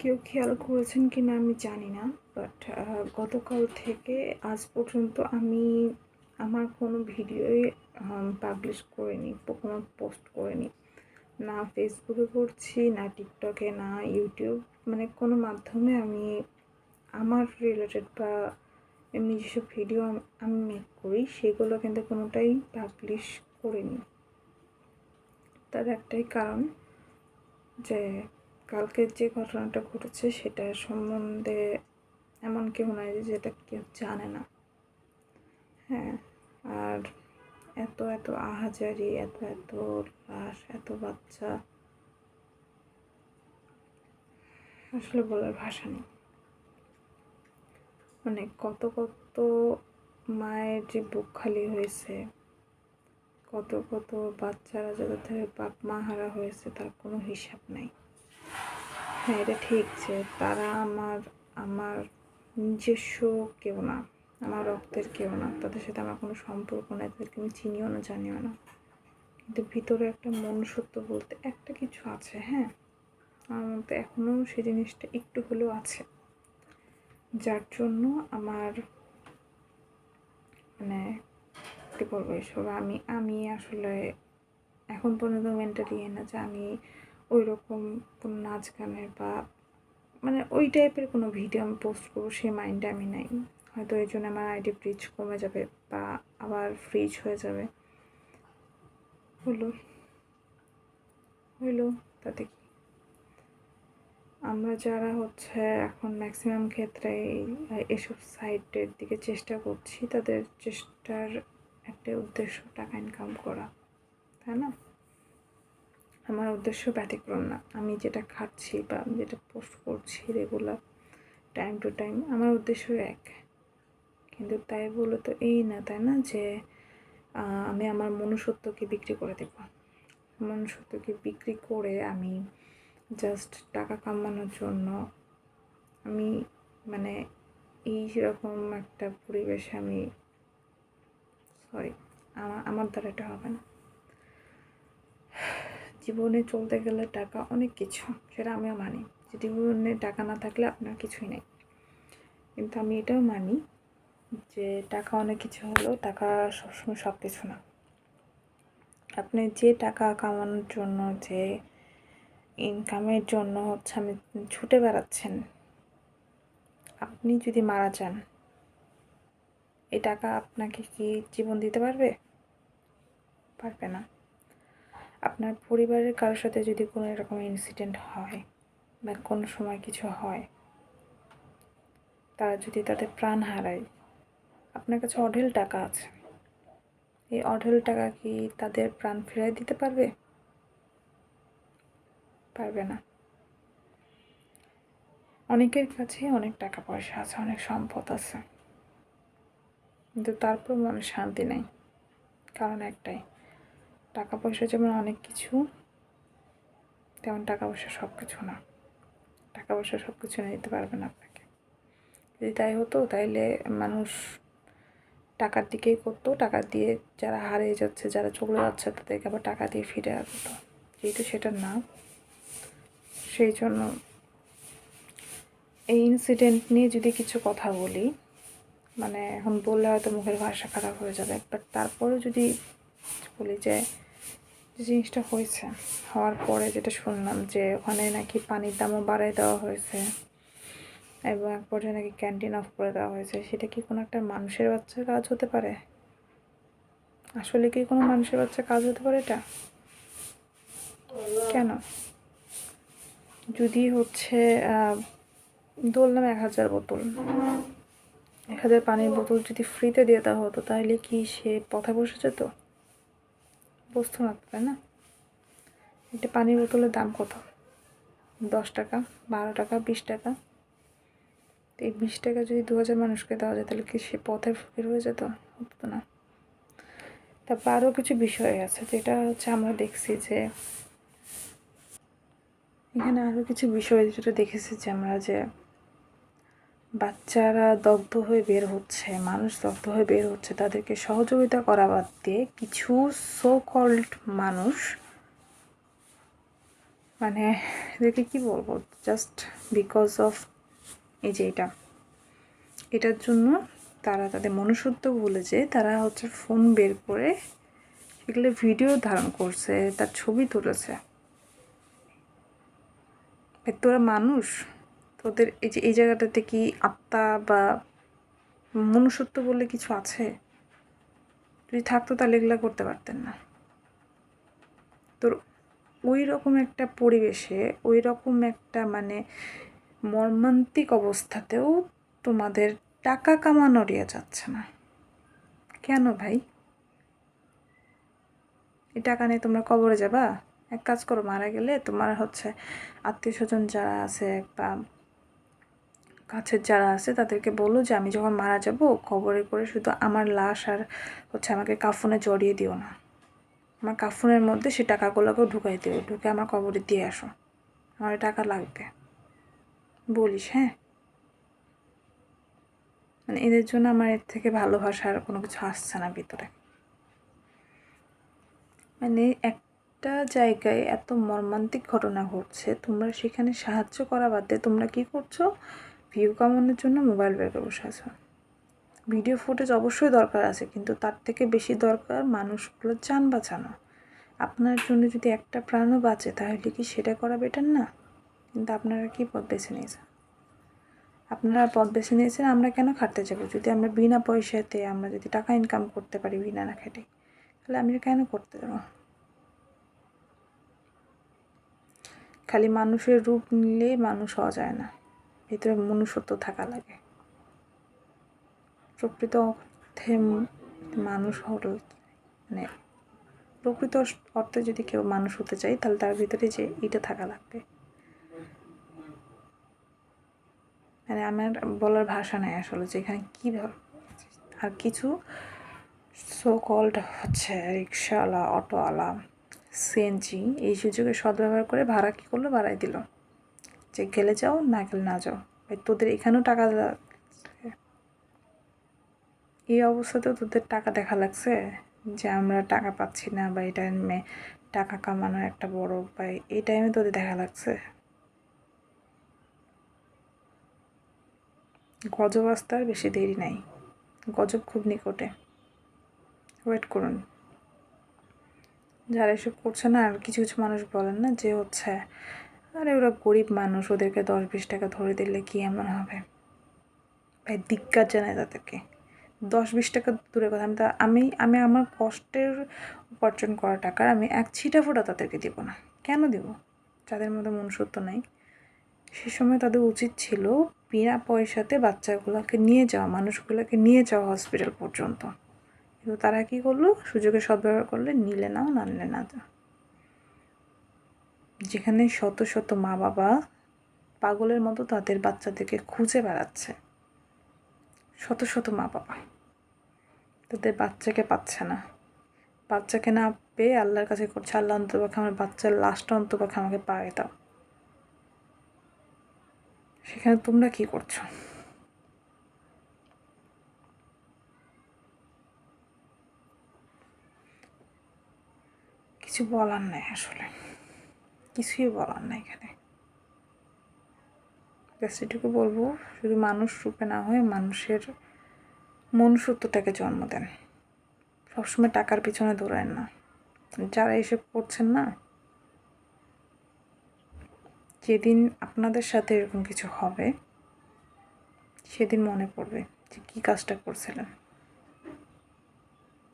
কেউ খেয়াল করেছেন কি না আমি জানি না বাট গতকাল থেকে আজ পর্যন্ত আমি আমার কোনো ভিডিওই পাবলিশ করিনি, কোনো পোস্ট করিনি। না ফেসবুকে করছি, না টিকটকে না ইউটিউব মানে কোনো মাধ্যমে আমি আমার রিলেটেড বা এমনি যেসব ভিডিও আমি মেক করি, সেগুলো কিন্তু কোনোটাই পাবলিশ করিনি। তার একটাই কারণ যে কালকে যে ঘটনাটা ঘটেছে সেটা সম্বন্ধে এমন কেউ নাই যে যেটা কেউ জানে না। হ্যাঁ আর এত এত আহাজারি, এত এত লাশ, এত বাচ্চা। আসলে বলার ভাষা নেই। মানে কত কত মায়ের যে বুক খালি হয়েছে, কত কত বাচ্চারা যাদের বাপ মা হারা হয়েছে, তার কোনো হিসাব নাই। হ্যাঁ এটা ঠিক যে তারা আমার আমার নিজস্ব কেউ না, আমার রক্তের কেউ না, তাদের সাথে আমার কোনো সম্পর্ক নেই, তাদেরকে আমি চিনিও না, জানিও না। কিন্তু ভিতরে একটা মনুষ্যত্ব বলতে একটা কিছু আছে হ্যাঁ? আমার মধ্যে এখনও সেই জিনিসটা একটু হলেও আছে। যার জন্য আমার মানে কী বলব এসব? আমি আমি আসলে এখন পর্যন্ত মেন্টালি না যে আমি ওই রকম কোনো নাচ গানের বা মানে ওই টাইপের কোনো ভিডিও আমি পোস্ট করব সেই মাইন্ডে আমি নাই। হয়তো এই জন্য আমার আইডি ফ্রিজ কমে যাবে বা আবার ফ্রিজ হয়ে যাবে। হলো হইল তাতে কি? আমরা যারা হচ্ছে এখন ম্যাক্সিমাম ক্ষেত্রে এসব সাইটের দিকে চেষ্টা করছি, তাদের চেষ্টার একটা উদ্দেশ্য টাকা ইনকাম করা, তাই না? আমার উদ্দেশ্য ব্যতিক্রম না। আমি যেটা খাচ্ছি বা আমি যেটা পোস্ট করছি রেগুলার টাইম টু টাইম আমার উদ্দেশ্য এক। কিন্তু তাই বলে তো এই না, তাই না? যে আমি আমার মনুষ্যত্বকে বিক্রি করে দেব। মনুষ্যত্বকে বিক্রি করে আমি জাস্ট টাকা কামানোর জন্য আমি মানে এই রকম একটা পরিবেশে আমি সরি আমার আমার দ্বারা এটা হবে না। জীবনে চলতে গেলে টাকা অনেক কিছু, সেটা আমিও মানি। যে জীবনে টাকা না থাকলে আপনার কিছুই নেই। কিন্তু আমি এটাও মানি যে টাকা অনেক কিছু হলেও টাকা সবসময় সব কিছু না। আপনি যে টাকা কামানোর জন্য, যে ইনকামের জন্য হচ্ছে আমি ছুটে বেড়াচ্ছেন, আপনি যদি মারা যান, এই টাকা আপনাকে কি জীবন দিতে পারবে? পারবে না। আপনার পরিবারের কারোর সাথে যদি কোনো এরকম ইনসিডেন্ট হয় বা কোনো সময় কিছু হয়, তারা যদি তাদের প্রাণ হারায়, আপনার কাছে অঢেল টাকা আছে। এই অঢেল টাকা কি তাদের প্রাণ ফেরাই দিতে পারবে? পারবে না। অনেকের কাছে অনেক টাকা পয়সা আছে, অনেক সম্পদ আছে। কিন্তু তারপর মনে শান্তি নেই। কারণ একটাই টাকা পয়সা যেমন অনেক কিছু, তেমন টাকা পয়সা সব কিছু না। টাকা পয়সা সব কিছু এনে দিতে পারবে না আপনাকে। যদি তাই হতো, তাইলে মানুষ টাকার দিকেই করতো। টাকা দিয়ে যারা হারিয়ে যাচ্ছে, যারা চলে যাচ্ছে, তাদেরকে আবার টাকা দিয়ে ফিরে আসতো যেহেতু সেটা না, সেই জন্য এই ইনসিডেন্ট নিয়ে যদি কিছু কথা বলি মানে এখন বললে হয়তো মুখের ভাষা খারাপ হয়ে যাবে বাট তারপরেও যদি বলি যে জিনিসটা হয়েছে, হওয়ার পরে যেটা শুনলাম যে ওখানে নাকি পানির দামও বাড়াই দেওয়া হয়েছে এবং এক পর্যায়ে নাকি ক্যান্টিন অফ করে দেওয়া হয়েছে। সেটা কি কোনো একটা মানুষের বাচ্চার কাজ হতে পারে? আসলে কি কোনো মানুষের বাচ্চা কাজ হতে পারে এটা? কেন? যদি হচ্ছে ধরলাম এক হাজার বোতল, এক হাজার পানির বোতল যদি ফ্রিতে দিয়ে দেওয়া হতো, তাহলে কি সে পথে বসে যেত বসতো না তাই না? এটা পানির বোতলের দাম কত? দশ টাকা, বারো টাকা, বিশ টাকা। তো এই বিশ টাকা যদি দু হাজার মানুষকে দেওয়া যায়, তাহলে কি সে পথের ফকির হয়ে যেত? হতো না। তারপর আরও কিছু বিষয় আছে, যেটা হচ্ছে আমরা দেখছি যে, এখানে আরও কিছু বিষয় যেটা দেখেছি যে আমরা যে বাচ্চারা দগ্ধ হয়ে বের হচ্ছে, মানুষ দগ্ধ হয়ে বের হচ্ছে, তাদেরকে সহযোগিতা করা বাদ দিয়ে কিছু সো কল্ড মানুষ মানে এদেরকে কি বলব? জাস্ট বিকজ অফ এই যে এটা, এটার জন্য তারা তাদের মনুষ্যত্ব ভুলে যে তারা হচ্ছে ফোন বের করে সেগুলো ভিডিও ধারণ করছে, তার ছবি তুলেছে। তোরা মানুষ? তোদের এই যে, এই জায়গাটাতে কি আত্মা বা মনুষ্যত্ব বলে কিছু আছে? যদি থাকতো তাহলে এগুলো করতে পারতেন না। তোর ওই রকম একটা পরিবেশে ওই রকম একটা মানে মর্মান্তিক অবস্থাতেও তোমাদের টাকা কামানো রিয়া যাচ্ছে না। কেন ভাই? এই টাকা নিয়ে তোমরা কবরে যাবা? এক কাজ করো, মারা গেলে তোমার হচ্ছে আত্মীয় স্বজন যারা আছে বা কাছের যারা আছে তাদেরকে বলো যে আমি যখন মারা যাব, কবরে করে শুধু আমার লাশ আর হচ্ছে আমাকে কাফনে জড়িয়ে দিও না। আমার কাফনের মধ্যে সে টাকাগুলোকেও ঢুকাই দিও, ঢুকে আমার কবরে দিয়ে আসো। আমার টাকা লাগবে। বলিস হ্যাঁ? মানে এদের জন্য আমার এর থেকে ভালোবাসার কোনো কিছু আসছে না ভিতরে। মানে একটা জায়গায় এত মর্মান্তিক ঘটনা ঘটছে, তোমরা সেখানে সাহায্য করা বাদ তোমরা কি করছ? ভিউ কামানোর জন্য মোবাইল বের করে বসে আছো ভিডিও ফুটেজ অবশ্যই দরকার আছে, কিন্তু তার থেকে বেশি দরকার মানুষগুলো যান বাঁচানো। আপনার জন্য যদি একটা প্রাণও বাঁচে, তাহলে কি সেটা করা বেটার না? কিন্তু আপনারা কি পথ বেছে নিয়েছেন? আপনারা পথ বেছে নিয়েছেন, আমরা কেন খাটতে যাব? যদি আমরা বিনা পয়সাতে, আমরা যদি টাকা ইনকাম করতে পারি বিনা না খেটে, তাহলে আমরা কেন করতে যাব? খালি মানুষের রূপ নিলে মানুষ হওয়া যায় না। ভিতরে মনুষ্যত্ব থাকা লাগে। প্রকৃত অর্থে মানুষ হল মানে প্রকৃত অর্থে যদি কেউ মানুষ হতে চায়, তাহলে তার ভিতরে যে এটা থাকা লাগবে। মানে আমার বলার ভাষা নেই আসলে যে এখানে কী আর কিছু সো কল্ড হচ্ছে রিক্সাওয়ালা অটোওয়ালা সিএনজি এই সুযোগে সদ্ব্যবহার করে ভাড়া কী করল? বাড়াই দিল। যে গেলে যাও, না গেলে না যাও। ভাই তোদের এখানেও টাকা এই অবস্থাতেও তোদের টাকা দেখা লাগছে যে আমরা টাকা পাচ্ছি না বা এই টাইমে টাকা কামানোর একটা বড় উপায় এই টাইমে তোদের দেখা লাগছে। গজব আসতে আর বেশি দেরি নাই। গজব খুব নিকটে। ওয়েট করুন। যারা এসব করছে না, আর কিছু কিছু মানুষ বলেন না যে হচ্ছে আরে ওরা গরিব মানুষ, ওদেরকে দশ বিশ টাকা ধরে দিলে কি এমন হবে? ভাই দিক্কার জানায় তাদেরকে। দশ বিশ টাকা দূরে কথা। আমি তা, আমি আমি আমার কষ্টের উপার্জন করা টাকার আমি এক ছিটা ফোটা তাদেরকে দিব না। কেন দিব? যাদের মধ্যে মনুষ্যত্ব নাই। সে সময় তাদের উচিত ছিল বিনা পয়সাতে বাচ্চাগুলোকে নিয়ে যাওয়া, মানুষগুলোকে নিয়ে যাওয়া হসপিটাল পর্যন্ত। কিন্তু তারা কী করল? সুযোগে সদ্ব্যবহার করলে, নিলে নাও, না নিলে না যেখানে শত শত মা বাবা পাগলের মতো তাদের বাচ্চাদেরকে খুঁজে বেড়াচ্ছে। শত শত মা বাবা তাদের বাচ্চাকে পাচ্ছে না। বাচ্চাকে না পেয়ে আল্লাহর কাছে করছে, আল্লাহ অন্তপক্ষে আমার বাচ্চার লাস্টটা অন্তপক্ষে আমাকে পায়ে দাও। সেখানে তোমরা কি করছ? কিছু বলার নাই আসলে। কিছুই বলার নাই এখানে। ব্যাস, এটুকু বলব, শুধু মানুষ রূপে না হয়ে মানুষের মনুষ্যত্বটাকে জন্ম দেন। সবসময় টাকার পিছনে দৌড়ায় না। যারা এসব করছেন না, যেদিন আপনাদের সাথে এরকম কিছু হবে, সেদিন মনে পড়বে যে কী কাজটা করছিলেন।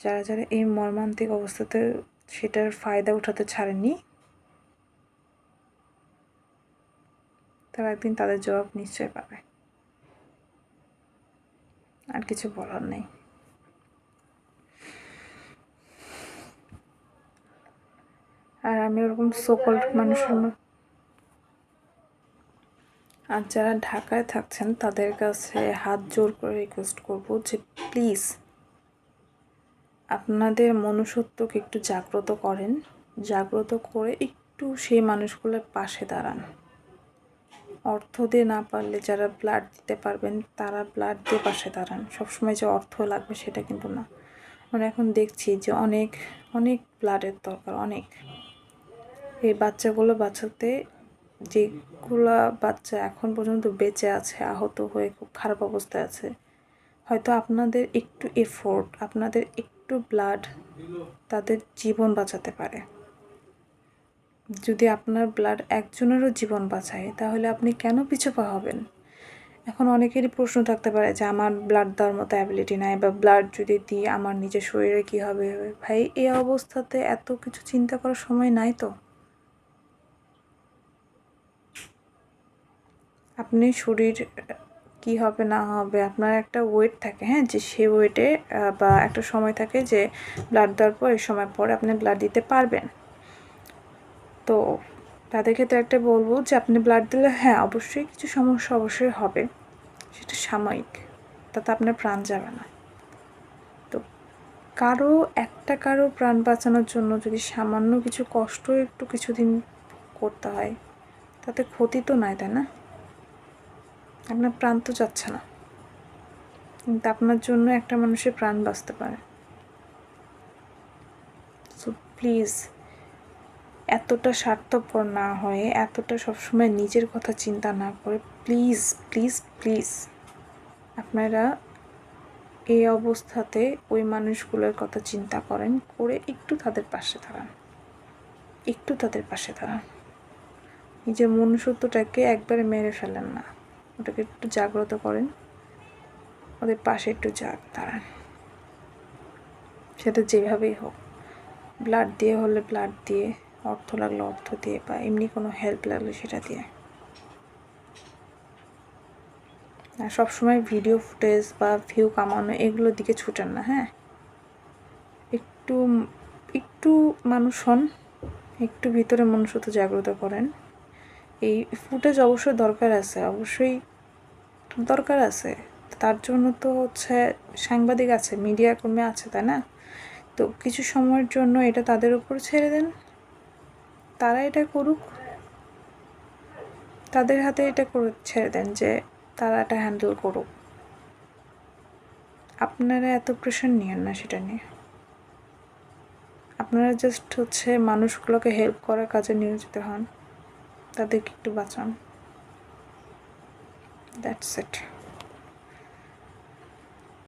যারা যারা এই মর্মান্তিক অবস্থাতে সেটার ফায়দা উঠাতে ছাড়েননি তারা একদিন তাদের জবাব নিশ্চয় পাবে। আর কিছু বলার নেই। আর আমি ওরকম সকল মানুষের আর যারা ঢাকায় থাকছেন, তাদের কাছে হাত জোর করে রিকোয়েস্ট করব যে প্লিজ আপনাদের মনুষ্যত্বকে একটু জাগ্রত করেন। জাগ্রত করে একটু সেই মানুষগুলোর পাশে দাঁড়ান। অর্থ দিয়ে না পারলে যারা ব্লাড দিতে পারবেন, তারা ব্লাড দিয়ে পাশে দাঁড়ান। সবসময় যে অর্থ লাগবে সেটা কিন্তু না। আমরা এখন দেখছি যে অনেক অনেক ব্লাডের দরকার, অনেক। এই বাচ্চাগুলো বাঁচাতে যেগুলা বাচ্চা এখন পর্যন্ত বেঁচে আছে, আহত হয়ে খুব খারাপ অবস্থায় আছে, হয়তো আপনাদের একটু এফোর্ট আপনাদের একটু ব্লাড তাদের জীবন বাঁচাতে পারে। যদি আপনার ব্লাড একজনেরও জীবন বাঁচায়, তাহলে আপনি কেন পিছুপা হবেন? এখন অনেকেরই প্রশ্ন থাকতে পারে যে, আমার ব্লাড দেওয়ার মতো অ্যাবিলিটি নাই বা ব্লাড যদি দিই, আমার নিজের শরীরে কী হবে? ভাই এই অবস্থাতে এত কিছু চিন্তা করার সময় নাই তো? আপনি শরীর কি হবে, না হবে, আপনার একটা ওয়েট থাকে হ্যাঁ? যে সে ওয়েটে বা একটা সময় থাকে যে ব্লাড দেওয়ার পর, এই সময় পরে আপনি ব্লাড দিতে পারবেন। তো তাদের ক্ষেত্রে একটা বলব যে আপনি ব্লাড দিলে হ্যাঁ অবশ্যই কিছু সমস্যা অবশ্যই হবে। সেটা সাময়িক। তাতে আপনার প্রাণ যাবে না। তো কারও একটা কারও প্রাণ বাঁচানোর জন্য যদি সামান্য কিছু কষ্ট একটু কিছুদিন করতে হয়, তাতে ক্ষতি তো নাই, তাই না? আপনার প্রাণ তো যাচ্ছে না। কিন্তু আপনার জন্য একটা মানুষের প্রাণ বাঁচতে পারে। সো প্লিজ এতটা স্বার্থপর না হয়ে, এতটা সবসময় নিজের কথা চিন্তা না করে প্লিজ প্লিজ প্লিজ আপনারা এই অবস্থাতে ওই মানুষগুলোর কথা চিন্তা করেন, করে একটু তাদের পাশে দাঁড়ান। একটু তাদের পাশে দাঁড়ান। নিজের মনুষ্যত্বটাকে একবারে মেরে ফেলেন না। ওটাকে একটু জাগ্রত করেন। ওদের পাশে একটু জাগ দাঁড়ান। সেটা যেভাবেই হোক। ব্লাড দিয়ে হলে ব্লাড দিয়ে অর্থ লাগলে, অর্থ দিয়ে বা এমনি কোনো হেল্প লাগলে সেটা দিয়ে। আর সবসময় ভিডিও ফুটেজ বা ভিউ কামানো এগুলোর দিকে ছুটেন না হ্যাঁ? একটু একটু মানুষ হন, একটু ভিতরে মনুষ্যত্ব জাগ্রত করেন। এই ফুটেজ অবশ্যই দরকার আছে, অবশ্যই দরকার আছে। তার জন্য তো হচ্ছে সাংবাদিক আছে মিডিয়া কর্মী আছে, তাই না? তো কিছু সময়ের জন্য এটা তাদের উপর ছেড়ে দেন। তারা এটা করুক, তাদের হাতে এটা করে ছেড়ে দেন যে তারা এটা হ্যান্ডেল করুক। আপনারা এত প্রেশার নিয়েন না সেটা নিয়ে। আপনারা জাস্ট হচ্ছে মানুষগুলোকে হেল্প করার কাজে নিয়োজিত হন। তাদেরকে একটু বাঁচান। That's it